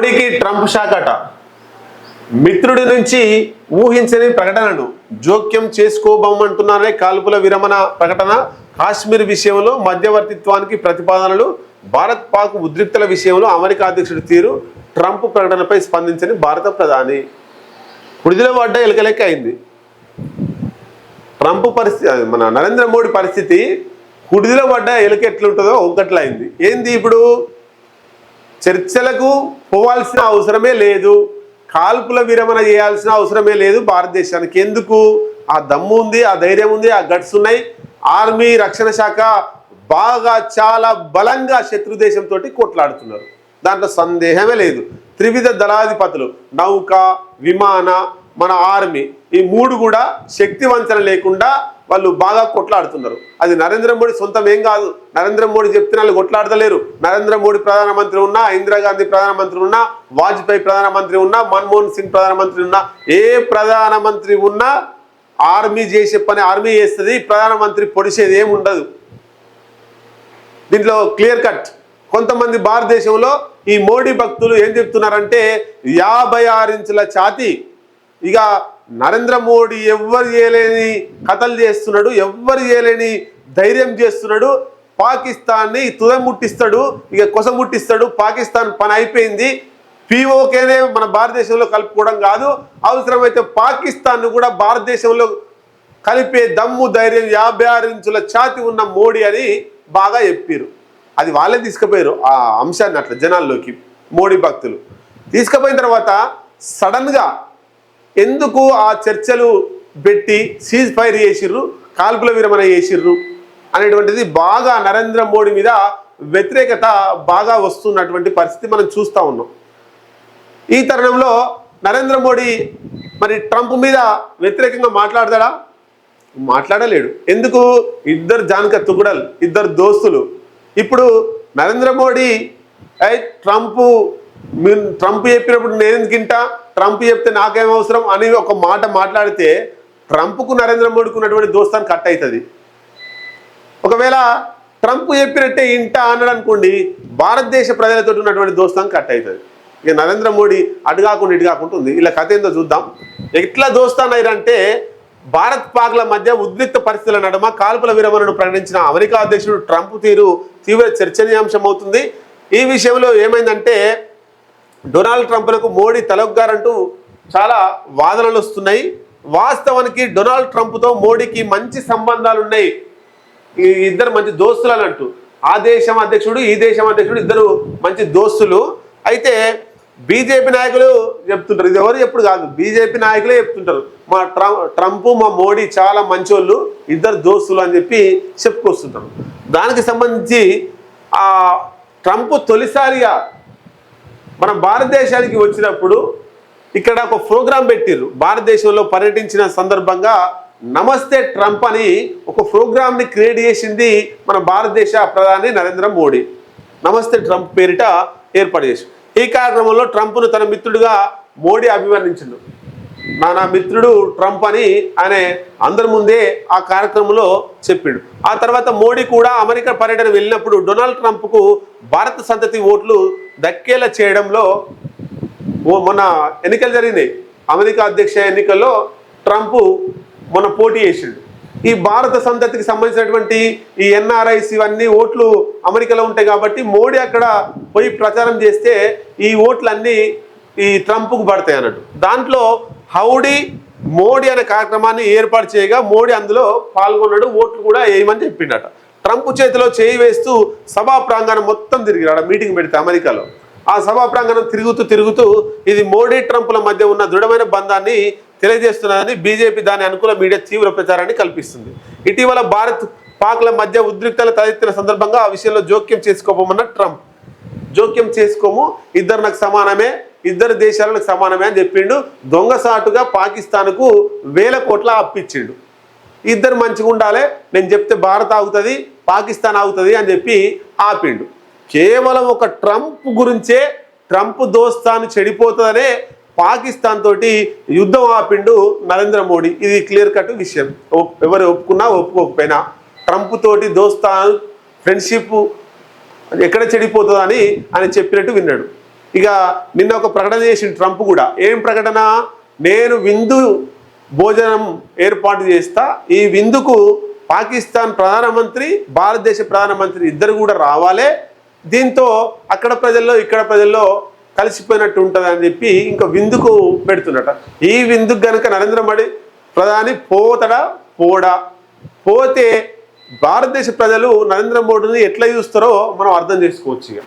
మోడీకి ట్రంప్ షాకట. మిత్రుడి నుంచి ఊహించని ప్రకటనలు. జోక్యం చేసుకోబోమంటున్నారనే కాల్పుల విరమణ ప్రకటన. కాశ్మీర్ విషయంలో మధ్యవర్తిత్వానికి ప్రతిపాదనలు. భారత్ పాక్ ఉద్రిక్తల విషయంలో అమెరికా అధ్యక్షుడి తీరు. ట్రంప్ ప్రకటనపై స్పందించని భారత ప్రధాని. కుడిదిలో పడ్డ ఎలకలెక్క అయింది. ట్రంప్ పరిస్థితి మన నరేంద్ర మోడీ పరిస్థితి కుడిదిలో పడ్డ ఎలుక ఎట్లుంటుందో ఒక్కట్లా ఏంది ఇప్పుడు? చర్చలకు పోవాల్సిన అవసరమే లేదు. కాల్పుల విరమణ చేయాల్సిన అవసరమే లేదు భారతదేశానికి. ఎందుకు? ఆ దమ్ము ఉంది ఆ ధైర్యం ఉంది ఆ గట్స్ ఉన్నాయి. ఆర్మీ రక్షణ శాఖ బాగా చాలా బలంగా శత్రు దేశంతో కొట్లాడుతున్నారు. దాంట్లో సందేహమే లేదు. త్రివిధ దళాధిపతులు నౌక విమాన మన ఆర్మీ ఈ మూడు కూడా శక్తి వంచన లేకుండా వాళ్ళు బాగా కొట్లాడుతున్నారు. అది నరేంద్ర మోడీ సొంతం ఏం కాదు. నరేంద్ర మోడీ చెప్తే వాళ్ళు కొట్లాడతలేరు. నరేంద్ర మోడీ ప్రధానమంత్రి ఉన్నా ఇందిరాగాంధీ ప్రధానమంత్రి ఉన్నా వాజ్పేయి ప్రధానమంత్రి ఉన్నా మన్మోహన్ సింగ్ ప్రధానమంత్రి ఉన్నా ఏ ప్రధానమంత్రి ఉన్నా ఆర్మీ చేసే పని ఆర్మీ చేస్తుంది ప్రధానమంత్రి పొడిచేది ఏమి ఉండదు. దీంట్లో క్లియర్ కట్. కొంతమంది భారతదేశంలో ఈ మోడీ భక్తులు ఏం చెప్తున్నారంటే యాభై ఆరు ఇంచుల ఛాతి. ఇక నరేంద్ర మోడీ ఎవ్వరు చేయలేని కథలు చేస్తున్నాడు ఎవ్వరు చేయలేని ధైర్యం చేస్తున్నాడు పాకిస్తాన్ని తుదం ముట్టిస్తాడు ఇక కొస ముట్టిస్తాడు పాకిస్తాన్ పని అయిపోయింది. పిఓకేనే మన భారతదేశంలో కలుపుకోవడం కాదు అవసరమైతే పాకిస్తాన్ కూడా భారతదేశంలో కలిపే దమ్ము ధైర్యం యాభై ఆరు ఇంచుల ఛాతి ఉన్న మోడీ అని బాగా చెప్పారు అది వాళ్ళే తీసుకుపోయారు ఆ అంశాన్ని అట్లా జనాల్లోకి మోడీ భక్తులు. తీసుకుపోయిన తర్వాత సడన్గా ఎందుకు ఆ చర్చలు పెట్టి సీజ్ ఫైర్ చేసిర్రు? కాల్పుల విరమణ చేసిర్రు? అనేటువంటిది బాగా నరేంద్ర మోడీ మీద వ్యతిరేకత బాగా వస్తున్నటువంటి పరిస్థితి మనం చూస్తూ ఉన్నాం. ఈ తరుణంలో నరేంద్ర మోడీ మరి ట్రంప్ మీద వ్యతిరేకంగా మాట్లాడతాడా? మాట్లాడలేడు. ఎందుకు? ఇద్దరు జానక తుగుడలు ఇద్దరు దోస్తులు. ఇప్పుడు నరేంద్ర మోడీ ఐ ట్రంప్ మీరు ట్రంప్ చెప్పినప్పుడు నేను ఎందుకు వింటా ట్రంప్ చెప్తే నాకేం అవసరం అని ఒక మాట మాట్లాడితే ట్రంప్కు నరేంద్ర మోడీకి ఉన్నటువంటి దోస్తాన్ని కట్ అవుతుంది. ఒకవేళ ట్రంప్ చెప్పినట్టే ఇంటా అన్నాడు అనుకోండి భారతదేశ ప్రజలతో ఉన్నటువంటి దోస్తాన్ని కట్ అవుతుంది. ఇక నరేంద్ర మోడీ అటు కాకుండా ఇటు కాకుండా ఉంది. ఇలా కథ ఏందో చూద్దాం. ఎట్లా దోస్తానయ్యారంటే భారత్ పాక్ల మధ్య ఉద్రిక్త పరిస్థితుల నడుమ కాల్పుల విరమణను ప్రకటించిన అమెరికా అధ్యక్షుడు ట్రంప్ తీరు తీవ్ర చర్చనీయాంశం అవుతుంది. ఈ విషయంలో ఏమైందంటే డొనాల్డ్ ట్రంప్లకు మోడీ తలొగ్గారంటూ చాలా వాదనలు వస్తున్నాయి. వాస్తవానికి డొనాల్డ్ ట్రంప్తో మోడీకి మంచి సంబంధాలు ఉన్నాయి ఈ ఇద్దరు మంచి దోస్తులు అన్నట్టు అంటూ. ఆ దేశం అధ్యక్షుడు ఈ దేశం అధ్యక్షుడు ఇద్దరు మంచి దోస్తులు. అయితే బీజేపీ నాయకులు చెప్తుంటారు. ఇది ఎవరు ఎప్పుడు కాదు. బీజేపీ నాయకులే చెప్తుంటారు. మా ట్రంప్ ట్రంప్ మా మోడీ చాలా మంచోళ్ళు ఇద్దరు దోస్తులు అని చెప్పి చెప్పుకొస్తుంటారు. దానికి సంబంధించి ఆ ట్రంప్ తొలిసారిగా మన భారతదేశానికి వచ్చినప్పుడు ఇక్కడ ఒక ప్రోగ్రాం పెట్టిర్రు. భారతదేశంలో పర్యటించిన సందర్భంగా నమస్తే ట్రంప్ అని ఒక ప్రోగ్రామ్ని క్రియేట్ చేసింది మన భారతదేశ ప్రధాని నరేంద్ర మోడీ. నమస్తే ట్రంప్ పేరిట ఏర్పాటు చేసి. ఈ కార్యక్రమంలో ట్రంప్ను తన మిత్రుడిగా మోడీ అభివర్ణించిండు. నా నా మిత్రుడు ట్రంప్ అని ఆయన అందరి ముందే ఆ కార్యక్రమంలో చెప్పిండు. ఆ తర్వాత మోడీ కూడా అమెరికా పర్యటన వెళ్ళినప్పుడు డొనాల్డ్ ట్రంప్కు భారత సంతతి ఓట్లు దక్కేలా చేయడంలో మొన్న ఎన్నికలు జరిగినాయి. అమెరికా అధ్యక్ష ఎన్నికల్లో ట్రంప్ మొన్న పోటీ చేసిండు. ఈ భారత సంతతికి సంబంధించినటువంటి ఈ ఎన్ఆర్ఐస్ ఇవన్నీ ఓట్లు అమెరికాలో ఉంటాయి కాబట్టి మోడీ అక్కడ పోయి ప్రచారం చేస్తే ఈ ఓట్లన్నీ ఈ ట్రంప్కు పడతాయి అన్నట్టు. దాంట్లో హౌడీ మోడీ అనే కార్యక్రమాన్ని ఏర్పాటు చేయగా మోడీ అందులో పాల్గొన్నాడు ఓట్లు కూడా వేయమని చెప్పిండట. ట్రంప్ చేతిలో చేయి వేస్తూ సభా ప్రాంగణం మొత్తం తిరిగిరాడు మీటింగ్ పెడితే అమెరికాలో. ఆ సభా ప్రాంగణం తిరుగుతూ తిరుగుతూ ఇది మోడీ ట్రంప్ల మధ్య ఉన్న దృఢమైన బంధాన్ని తెలియజేస్తున్నదని బీజేపీ దాని అనుకూల మీడియా తీవ్ర ప్రచారాన్ని కల్పిస్తుంది. ఇటీవల భారత్ పాక్ల మధ్య ఉద్రిక్తలు తలెత్తిన సందర్భంగా ఆ విషయంలో జోక్యం చేసుకోమన్న ట్రంప్. జోక్యం చేసుకోము ఇద్దరు నాకు సమానమే ఇద్దరు దేశాలకు సమానమే అని చెప్పిండు. దొంగసాటుగా పాకిస్తాన్కు వేల కోట్ల అప్పిచ్చిండు ఇద్దరు మంచిగా ఉండాలి నేను చెప్తే భారత్ ఆగుతుంది పాకిస్తాన్ ఆగుతుంది అని చెప్పి ఆపిండు. కేవలం ఒక ట్రంప్ గురించే ట్రంప్ దోస్తాను చెడిపోతుందనే పాకిస్తాన్ తోటి యుద్ధం ఆపిండు నరేంద్ర మోడీ. ఇది క్లియర్ కట్ విషయం. ఒప్- ఎవరు ఒప్పుకున్నా ఒప్పుకోకపోయినా ట్రంప్ తోటి దోస్తాను ఫ్రెండ్షిప్ ఎక్కడ చెడిపోతుందని ఆయన చెప్పినట్టు విన్నాడు. ఇక నిన్న ఒక ప్రకటన చేసిండు ట్రంప్ కూడా. ఏం ప్రకటన? నేను విందు భోజనం ఏర్పాటు చేస్తా. ఈ విందుకు పాకిస్తాన్ ప్రధానమంత్రి భారతదేశ ప్రధానమంత్రి ఇద్దరు కూడా రావాలే. దీంతో అక్కడ ప్రజల్లో ఇక్కడ ప్రజల్లో కలిసిపోయినట్టు ఉంటుంది అని చెప్పి ఇంకా విందుకు పెడుతున్నట. ఈ విందుకు కనుక నరేంద్ర మోడీ ప్రధాని పోతడా? పోడా? పోతే భారతదేశ ప్రజలు నరేంద్ర మోడీని ఎట్లా చూస్తారో మనం అర్థం చేసుకోవచ్చు ఇక.